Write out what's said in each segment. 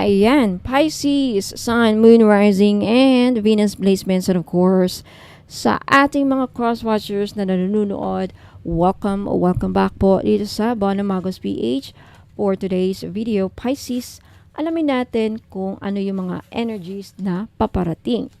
Ayan, Pisces, Sun, Moon, Rising, and Venus placements. And of course, sa ating mga cross-watchers na nanonood, welcome, welcome back po dito sa Bonamagos PH for today's video. Pisces, alamin natin kung ano yung mga energies na paparating.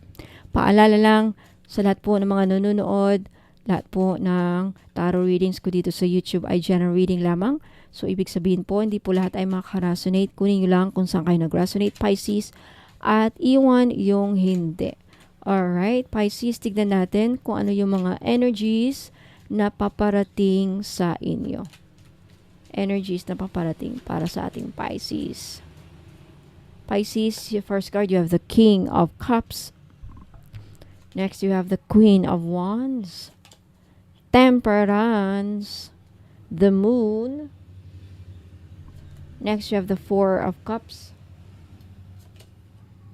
Paalala lang sa lahat po ng mga nanonood, lahat po ng tarot readings ko dito sa YouTube ay general reading lamang. So, ibig sabihin po, hindi po lahat ay makaka-resonate. Kunin nyo lang kung saan kayo nag-resonate, Pisces, at iwan yung hindi. Alright, Pisces, tignan natin kung ano yung mga energies na paparating sa inyo. Energies na paparating para sa ating Pisces. Pisces, your first card, you have the King of Cups. Next, you have the Queen of Wands. Temperance. The Moon. Next, you have the Four of Cups.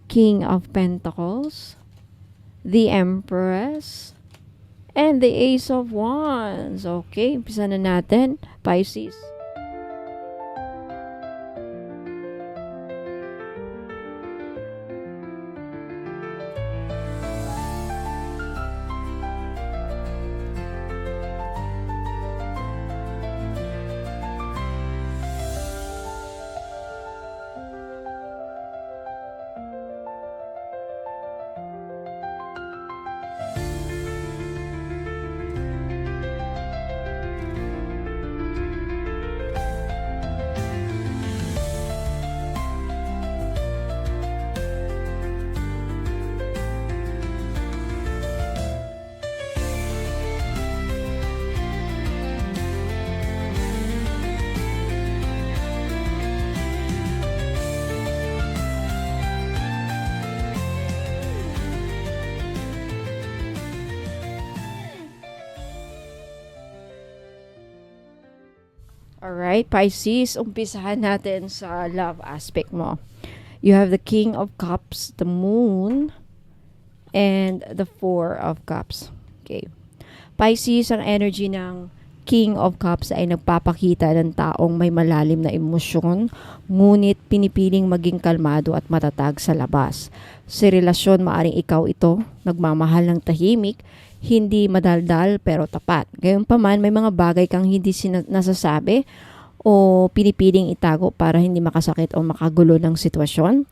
King of Pentacles. The Empress. And the Ace of Wands. Okay, umpisa na natin. Pisces. Alright, Pisces, umpisahan natin sa love aspect mo. You have the King of Cups, the Moon, and the Four of Cups. Okay. Pisces, ang energy ng King of Cups ay nagpapakita ng taong may malalim na emosyon, ngunit pinipiling maging kalmado at matatag sa labas. Sa relasyon, maaring ikaw ito, nagmamahal ng tahimik, hindi madaldal pero tapat. Gayunpaman, may mga bagay kang hindi sina- nasasabi o pinipiling itago para hindi makasakit o makagulo ng sitwasyon.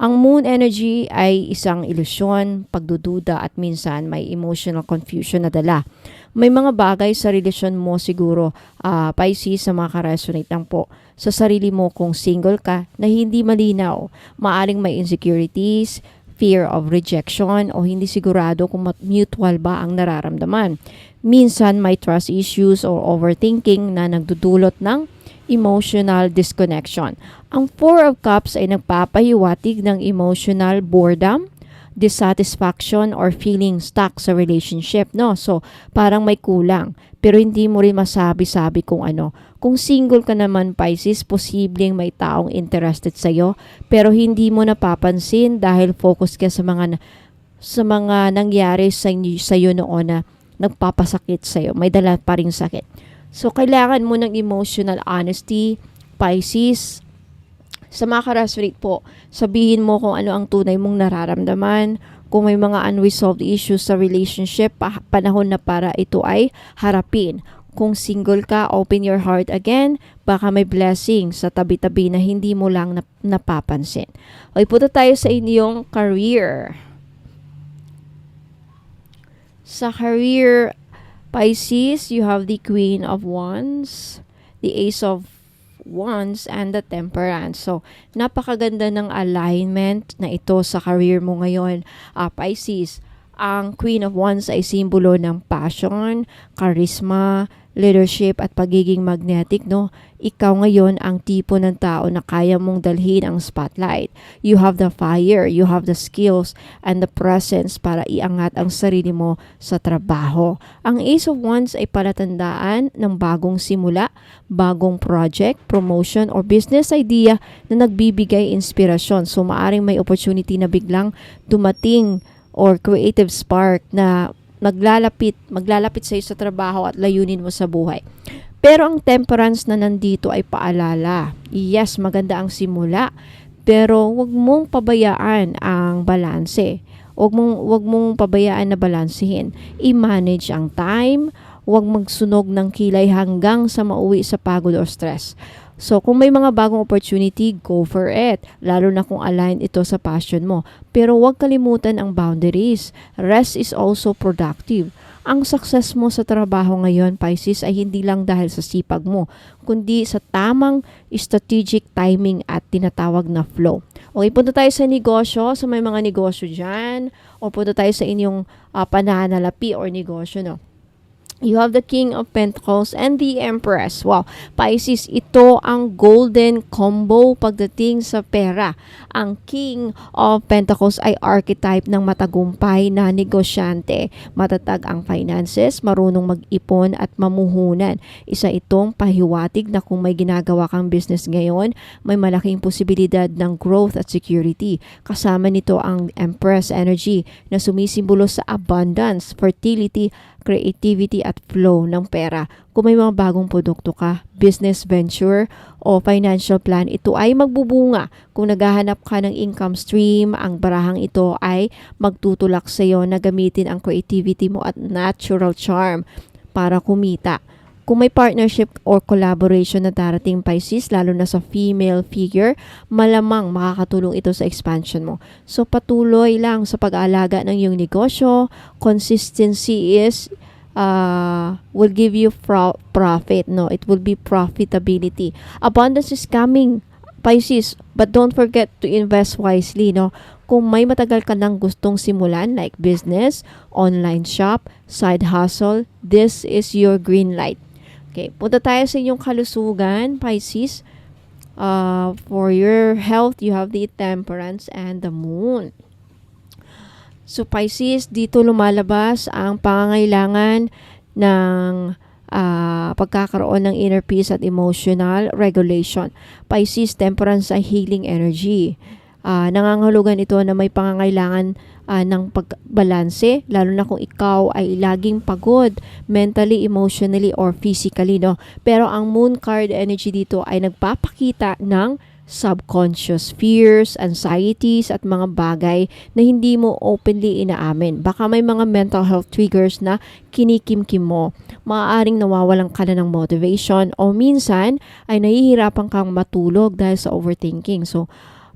Ang moon energy ay isang ilusyon, pagdududa at minsan may emotional confusion na dala. May mga bagay sa relasyon mo siguro, uh, Pisces, sa mga ka-resonate lang po sa sarili mo kung single ka na hindi malinaw. Maaring may insecurities, fear of rejection o hindi sigurado kung mutual ba ang nararamdaman. Minsan may trust issues or overthinking na nagdudulot ng emotional disconnection. Ang Four of Cups ay nagpapahiwatig ng emotional boredom, dissatisfaction or feeling stuck sa relationship, no? So, parang may kulang. Pero hindi mo rin masabi-sabi kung ano. Kung single ka naman, Pisces, posibleng may taong interested sa'yo, pero hindi mo napapansin dahil focus ka sa mga sa mga nangyari sa sa'yo noon na nagpapasakit sa'yo. May dala pa rin sakit. So, kailangan mo ng emotional honesty, Pisces, sa mga karasrate po, sabihin mo kung ano ang tunay mong nararamdaman, kung may mga unresolved issues sa relationship, panahon na para ito ay harapin. Kung single ka, open your heart again, baka may blessing sa tabi-tabi na hindi mo lang nap- napapansin. Okay, punta tayo sa inyong career. Sa career, Pisces, you have the Queen of Wands, the Ace of Wands and the Temperance. So, napakaganda ng alignment na ito sa career mo ngayon, uh, Pisces. Ang Queen of Wands ay simbolo ng passion, charisma, leadership at pagiging magnetic, no? Ikaw ngayon ang tipo ng tao na kaya mong dalhin ang spotlight. You have the fire, you have the skills and the presence para iangat ang sarili mo sa trabaho. Ang Ace of Wands ay palatandaan ng bagong simula, bagong project, promotion or business idea na nagbibigay inspirasyon. So maaring may opportunity na biglang dumating or creative spark na maglalapit, maglalapit sa sa trabaho at layunin mo sa buhay. Pero ang temperance na nandito ay paalala. Yes, maganda ang simula, Pero wag mong pabayaan ang balanse. Wag mong wag mong pabayaan na balansehin. I-manage ang time, wag magsunog ng kilay hanggang sa mauwi sa pagod or stress. So, kung may mga bagong opportunity, go for it. Lalo na kung align ito sa passion mo. Pero huwag kalimutan ang boundaries. Rest is also productive. Ang success mo sa trabaho ngayon, Pisces, ay hindi lang dahil sa sipag mo, kundi sa tamang strategic timing at tinatawag na flow. Okay, punta tayo sa negosyo, sa may mga negosyo dyan, o punta tayo sa inyong uh, pananalapi or negosyo, no? You have the King of Pentacles and the Empress. Wow, Pisces, ito ang golden combo pagdating sa pera. Ang King of Pentacles ay archetype ng matagumpay na negosyante. Matatag ang finances, marunong mag-ipon at mamuhunan. Isa itong pahiwatig na kung may ginagawa kang business ngayon, may malaking posibilidad ng growth at security. Kasama nito ang Empress energy na sumisimbolo sa abundance, fertility, creativity at flow ng pera. Kung may mga bagong produkto ka, business venture o financial plan, ito ay magbubunga. Kung naghahanap ka ng income stream, ang barahang ito ay magtutulak sa iyo na gamitin ang creativity mo at natural charm para kumita. Kung may partnership or collaboration na darating Pisces, lalo na sa female figure, malamang makakatulong ito sa expansion mo. So patuloy lang sa pag-aalaga ng iyong negosyo. Consistency is uh, will give you pro- profit. No, it will be profitability. Abundance is coming, Pisces, but don't forget to invest wisely. No, kung may matagal ka nang gustong simulan like business, online shop, side hustle, this is your green light. Okay, punta tayo sa inyong kalusugan, Pisces. Uh, for your health, you have the temperance and the moon. So Pisces, dito lumalabas ang pangangailangan ng uh, pagkakaroon ng inner peace at emotional regulation. Pisces, temperance ay healing energy. Uh, nangangahulugan ito na may pangangailangan uh, ng pagbalanse, lalo na kung ikaw ay laging pagod mentally, emotionally, or physically. No? Pero ang moon card energy dito ay nagpapakita ng subconscious fears, anxieties, at mga bagay na hindi mo openly inaamin. Baka may mga mental health triggers na kinikimkim mo. Maaaring nawawalan ka na ng motivation o minsan ay nahihirapan kang matulog dahil sa overthinking. So,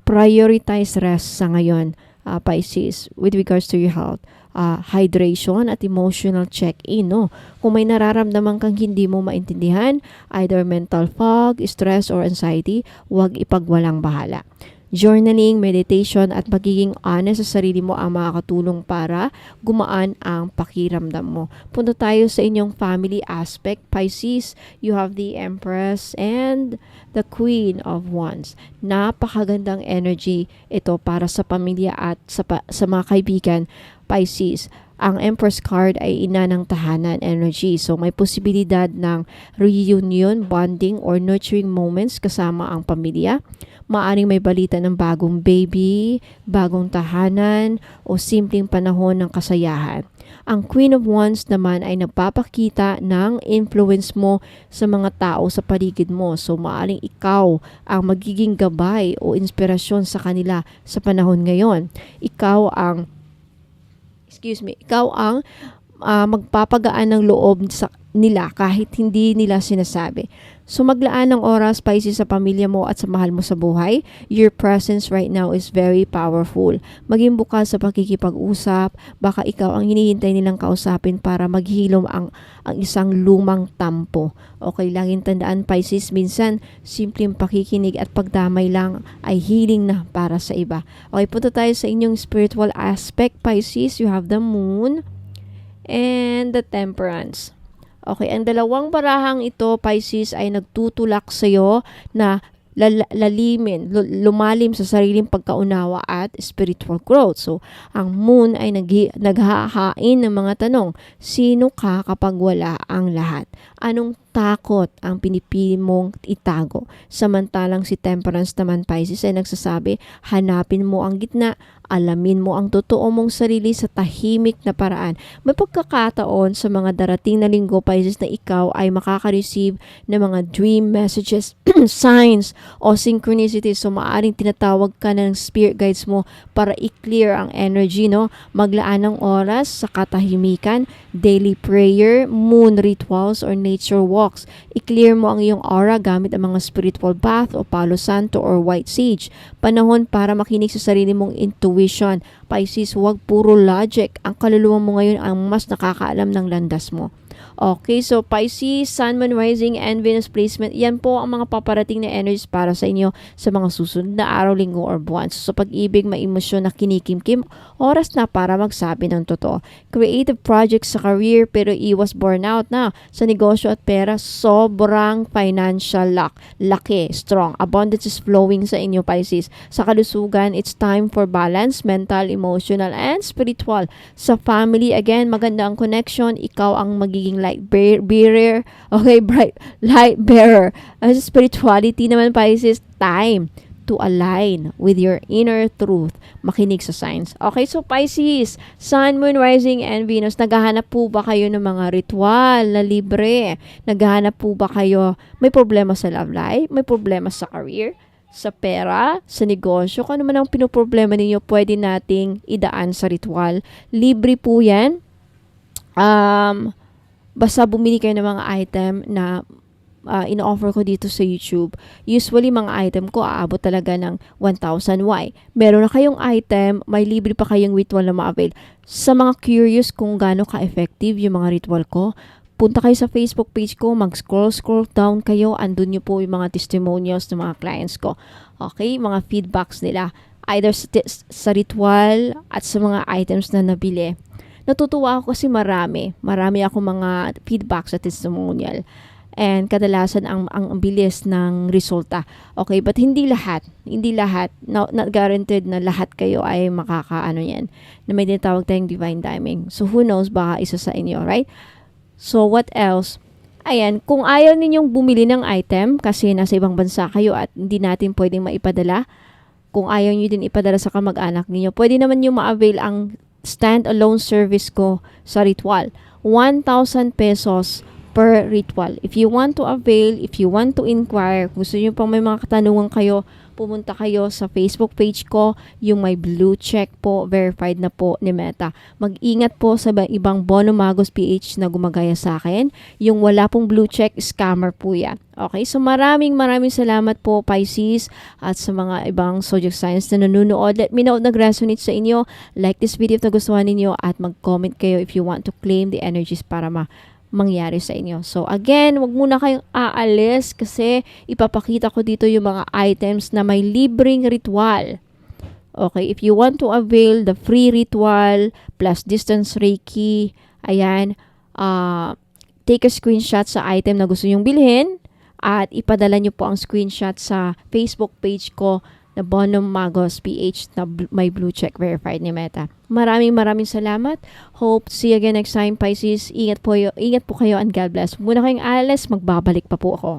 prioritize rest sa ngayon uh, Pisces with regards to your health. Uh, hydration at emotional check-in. No? Kung may nararamdaman kang hindi mo maintindihan, either mental fog, stress, or anxiety, huwag ipagwalang bahala. Journaling, meditation at magiging honest sa sarili mo ang makakatulong para gumaan ang pakiramdam mo. Punta tayo sa inyong family aspect. Pisces, you have the Empress and the Queen of Wands. Napakagandang energy ito para sa pamilya at sa, pa, sa mga kaibigan. Pisces, ang Empress card ay ina ng tahanan energy. So may posibilidad ng reunion, bonding, or nurturing moments kasama ang pamilya. Maaring may balita ng bagong baby, bagong tahanan, o simpleng panahon ng kasayahan. Ang Queen of Wands naman ay nagpapakita ng influence mo sa mga tao sa paligid mo. So maaring ikaw ang magiging gabay o inspirasyon sa kanila sa panahon ngayon. Ikaw ang excuse me, ikaw ang uh, magpapagaan ng loob sa nila kahit hindi nila sinasabi. So maglaan ng oras Pisces sa pamilya mo at sa mahal mo sa buhay. Your presence right now is very powerful. Maging bukas sa pakikipag-usap. Baka ikaw ang hinihintay nilang kausapin para maghilom ang, ang isang lumang tampo. Okay, laging tandaan Pisces, minsan simpleng pakikinig at pagdamay lang ay healing na para sa iba. Okay, punta tayo sa inyong spiritual aspect Pisces. You have the moon and the temperance. Okay, ang dalawang barahang ito, Pisces, ay nagtutulak sa iyo na lalimin, lumalim sa sariling pagkaunawa at spiritual growth. So, ang moon ay nag naghahain ng mga tanong, sino ka kapag wala ang lahat? Anong takot ang pinipili mong itago? Samantalang si Temperance naman Pisces ay nagsasabi, hanapin mo ang gitna, alamin mo ang totoo mong sarili sa tahimik na paraan. May pagkakataon sa mga darating na linggo Pisces na ikaw ay makaka-receive ng mga dream messages, signs o synchronicities. So maaaring tinatawag ka ng spirit guides mo para i-clear ang energy, no? Maglaan ng oras sa katahimikan, daily prayer, moon rituals or nature walks. I-clear mo ang iyong aura gamit ang mga spiritual bath o palo santo or white sage. Panahon para makinig sa sarili mong intuition. Pisces, huwag puro logic. Ang kaluluwa mo ngayon ang mas nakakaalam ng landas mo. Okay, so Pisces, Sun, Moon, Rising, and Venus placement, yan po ang mga paparating na energies para sa inyo sa mga susunod na araw, linggo, or buwan. So, sa pag-ibig, may emosyon na kinikimkim, oras na para magsabi ng totoo. Creative projects sa career, pero iwas burnout na. Sa negosyo at pera, sobrang financial luck. Laki, strong. Abundance is flowing sa inyo, Pisces. Sa kalusugan, it's time for balance, mental, emotional, and spiritual. Sa family, again, maganda ang connection. Ikaw ang magiging light bear- bearer. Okay, bright light bearer. As spirituality naman, Pisces, time to align with your inner truth. Makinig sa signs. Okay, so Pisces, Sun, Moon, Rising, and Venus, naghahanap po ba kayo ng mga ritual na libre? Naghahanap po ba kayo, may problema sa love life? May problema sa career? sa pera, sa negosyo, kung ano man ang pinoproblema ninyo, pwede nating idaan sa ritual. Libre po yan. Um, basta bumili kayo ng mga item na uh, in-offer ko dito sa YouTube. Usually, mga item ko aabot talaga ng 1,000 Y. Meron na kayong item, may libre pa kayong ritual na ma-avail. Sa mga curious kung gaano ka-effective yung mga ritual ko, punta kayo sa Facebook page ko, mag-scroll, scroll down kayo, andun nyo po yung mga testimonials ng mga clients ko. Okay? Mga feedbacks nila. Either sa, sa ritual at sa mga items na nabili. Natutuwa ako kasi marami. Marami ako mga feedbacks sa testimonial. And kadalasan ang, ang bilis ng resulta. Okay, but hindi lahat. Hindi lahat. Not, not guaranteed na lahat kayo ay makakaano yan. Na may tinatawag tayong divine timing. So who knows, baka isa sa inyo, right? So, what else? Ayan, kung ayaw ninyong bumili ng item kasi nasa ibang bansa kayo at hindi natin pwedeng maipadala, kung ayaw nyo din ipadala sa kamag-anak ninyo, pwede naman nyo ma-avail ang stand-alone service ko sa ritual. 1,000 pesos per ritual. If you want to avail, if you want to inquire, gusto nyo pang may mga katanungan kayo, pumunta kayo sa Facebook page ko, yung may blue check po, verified na po ni Meta. Mag-ingat po sa ibang Bono Magos PH na gumagaya sa akin. Yung wala pong blue check, scammer po yan. Okay, so maraming maraming salamat po Pisces at sa mga ibang zodiac signs na nanonood. Let me know if nag-resonate sa inyo. Like this video if nagustuhan ninyo at mag-comment kayo if you want to claim the energies para ma mangyari sa inyo. So again, wag muna kayong aalis kasi ipapakita ko dito yung mga items na may libreng ritual. Okay, if you want to avail the free ritual plus distance reiki, ayan, uh, take a screenshot sa item na gusto nyong bilhin at ipadala nyo po ang screenshot sa Facebook page ko na Bonum Magos PH na bl- may blue check verified ni Meta. Maraming maraming salamat. Hope see you again next time Pisces. Ingat po, ingat po kayo and God bless. Muna kayong alas, magbabalik pa po ako.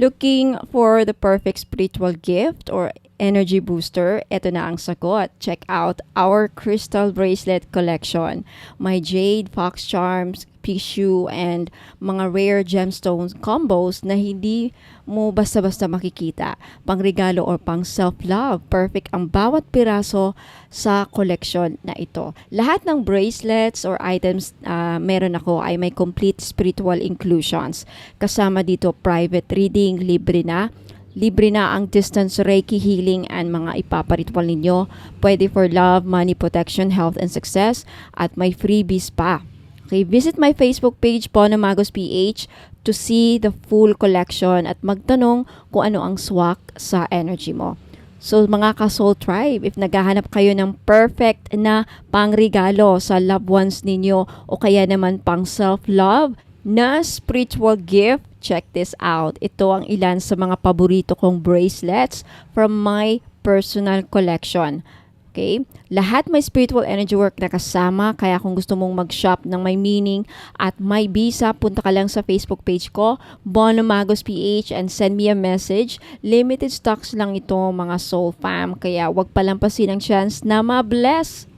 Looking for the perfect spiritual gift or energy booster, ito na ang sagot. Check out our crystal bracelet collection. My jade, fox charms, tissue, and mga rare gemstones combos na hindi mo basta-basta makikita. Pangregalo or pang self-love. Perfect ang bawat piraso sa collection na ito. Lahat ng bracelets or items uh, meron ako ay may complete spiritual inclusions. Kasama dito private reading, libre na Libre na ang distance Reiki healing and mga ipaparitwal ninyo. Pwede for love, money, protection, health, and success. At may freebies pa. Okay, visit my Facebook page po na Magos PH to see the full collection at magtanong kung ano ang swak sa energy mo. So mga ka-soul tribe, if naghahanap kayo ng perfect na pangregalo sa loved ones ninyo o kaya naman pang self-love na spiritual gift, check this out. Ito ang ilan sa mga paborito kong bracelets from my personal collection. Okay? Lahat may spiritual energy work na kasama. Kaya kung gusto mong mag-shop ng may meaning at may visa, punta ka lang sa Facebook page ko, Bono Magos PH and send me a message. Limited stocks lang ito mga soul fam. Kaya wag palampasin ang chance na ma-bless.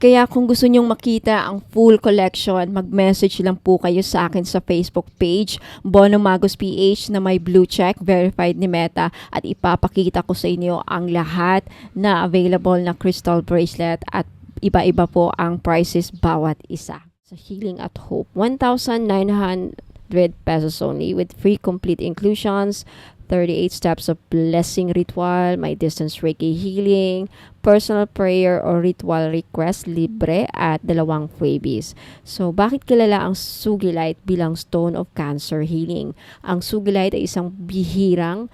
Kaya kung gusto nyong makita ang full collection, mag-message lang po kayo sa akin sa Facebook page, Bono Magos PH na may blue check, verified ni Meta at ipapakita ko sa inyo ang lahat na available na crystal bracelet at iba-iba po ang prices bawat isa. Sa Healing at Hope, 1,900 pesos only with free complete inclusions, 38 steps of blessing ritual, may distance Reiki healing, personal prayer or ritual request libre at dalawang freebies. So, bakit kilala ang Sugilite bilang stone of cancer healing? Ang Sugilite ay isang bihirang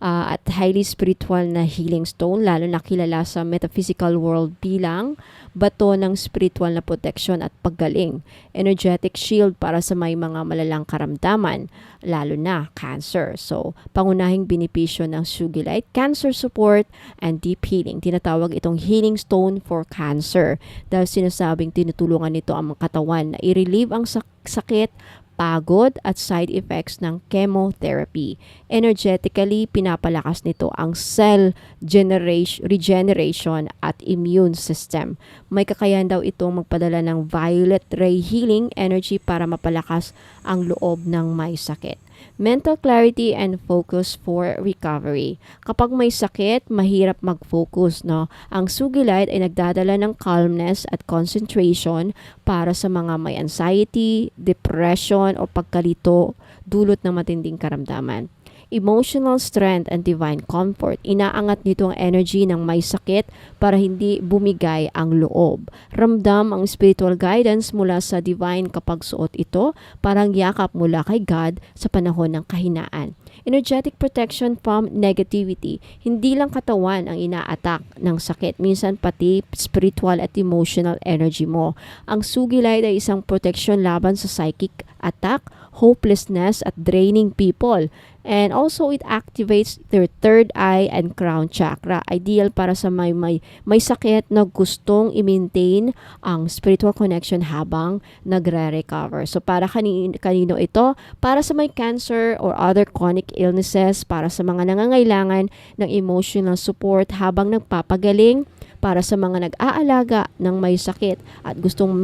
ah, at highly spiritual na healing stone, lalo na kilala sa metaphysical world bilang bato ng spiritual na protection at paggaling. Energetic shield para sa may mga malalang karamdaman, lalo na cancer. So, pangunahing benepisyo ng Sugilite, cancer support and deep healing. Tinatawag itong healing stone for cancer dahil sinasabing tinutulungan nito ang katawan na i-relieve ang sak- sakit, pagod at side effects ng chemotherapy. Energetically, pinapalakas nito ang cell generation, regeneration at immune system. May kakayahan daw itong magpadala ng violet ray healing energy para mapalakas ang loob ng may sakit. Mental clarity and focus for recovery. Kapag may sakit, mahirap mag-focus, no? Ang Sugilite ay nagdadala ng calmness at concentration para sa mga may anxiety, depression o pagkalito dulot ng matinding karamdaman emotional strength and divine comfort. Inaangat nito ang energy ng may sakit para hindi bumigay ang loob. Ramdam ang spiritual guidance mula sa divine kapag suot ito, parang yakap mula kay God sa panahon ng kahinaan. Energetic protection from negativity. Hindi lang katawan ang ina-attack ng sakit, minsan pati spiritual at emotional energy mo. Ang sugilite ay isang protection laban sa psychic attack, hopelessness at draining people. And also it activates their third eye and crown chakra. Ideal para sa may may, may sakit na gustong i-maintain ang spiritual connection habang nagre-recover. So para kanino, kanino ito? Para sa may cancer or other chronic illnesses, para sa mga nangangailangan ng emotional support habang nagpapagaling, para sa mga nag-aalaga ng may sakit at gustong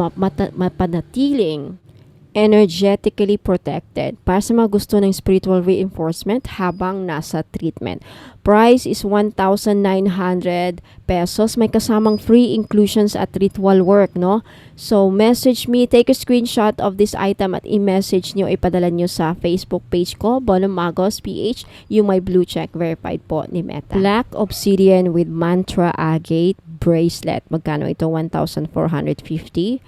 mapanatiling energetically protected para sa mga gusto ng spiritual reinforcement habang nasa treatment. Price is 1,900 pesos. May kasamang free inclusions at ritual work, no? So, message me, take a screenshot of this item at i-message nyo, ipadala nyo sa Facebook page ko, Bonum Magos PH, yung may blue check verified po ni Meta. Black Obsidian with Mantra Agate Bracelet. Magkano ito? 1,450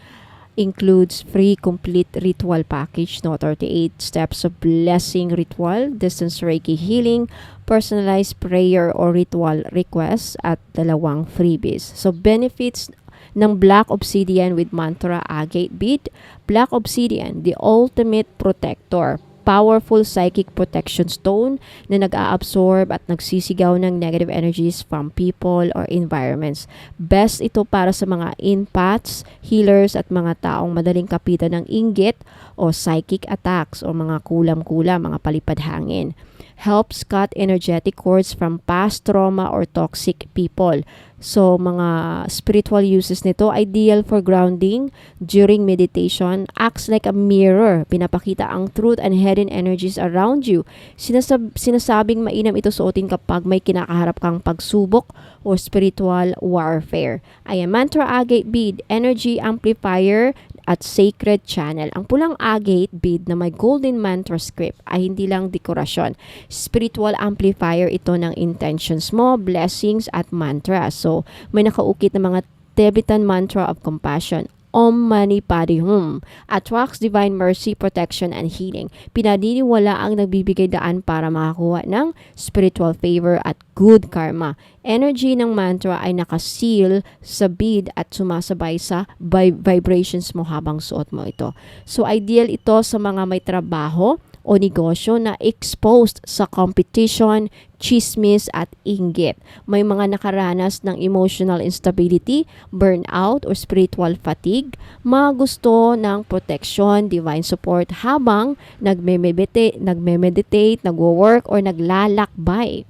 includes free complete ritual package no 38 steps of blessing ritual distance reiki healing personalized prayer or ritual requests at dalawang freebies. So benefits ng Black Obsidian with Mantra Agate Bead Black Obsidian the ultimate protector powerful psychic protection stone na nag-a-absorb at nagsisigaw ng negative energies from people or environments. Best ito para sa mga empaths, healers at mga taong madaling kapitan ng inggit o psychic attacks o mga kulam-kulam, mga palipad hangin. Helps cut energetic cords from past trauma or toxic people. So, mga spiritual uses nito, ideal for grounding during meditation, acts like a mirror. Pinapakita ang truth and hidden energies around you. Sinasab- sinasabing mainam ito suotin kapag may kinakaharap kang pagsubok o spiritual warfare. Ay, mantra agate bead, energy amplifier at sacred channel. Ang pulang agate bead na may golden mantra script ay hindi lang dekorasyon. Spiritual amplifier ito ng intentions mo, blessings at mantra. So, may nakaukit na mga Tibetan mantra of compassion. Om Mani Padme Hum attracts divine mercy, protection, and healing. Pinaniniwala ang nagbibigay daan para makakuha ng spiritual favor at good karma. Energy ng mantra ay nakaseal sa bead at sumasabay sa vi- vibrations mo habang suot mo ito. So ideal ito sa mga may trabaho o negosyo na exposed sa competition, chismis at inggit. May mga nakaranas ng emotional instability, burnout or spiritual fatigue, mga gusto ng protection, divine support habang nagme-meditate, nagme-meditate, nagwo-work or naglalakbay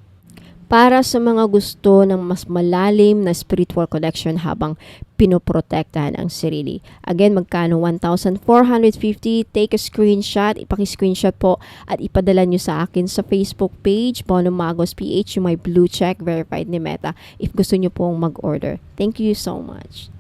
para sa mga gusto ng mas malalim na spiritual connection habang pinoprotektahan ang sarili. Again, magkano? 1,450. Take a screenshot. Ipaki-screenshot po at ipadala nyo sa akin sa Facebook page, Bono Magos PH, may blue check verified ni Meta if gusto nyo pong mag-order. Thank you so much.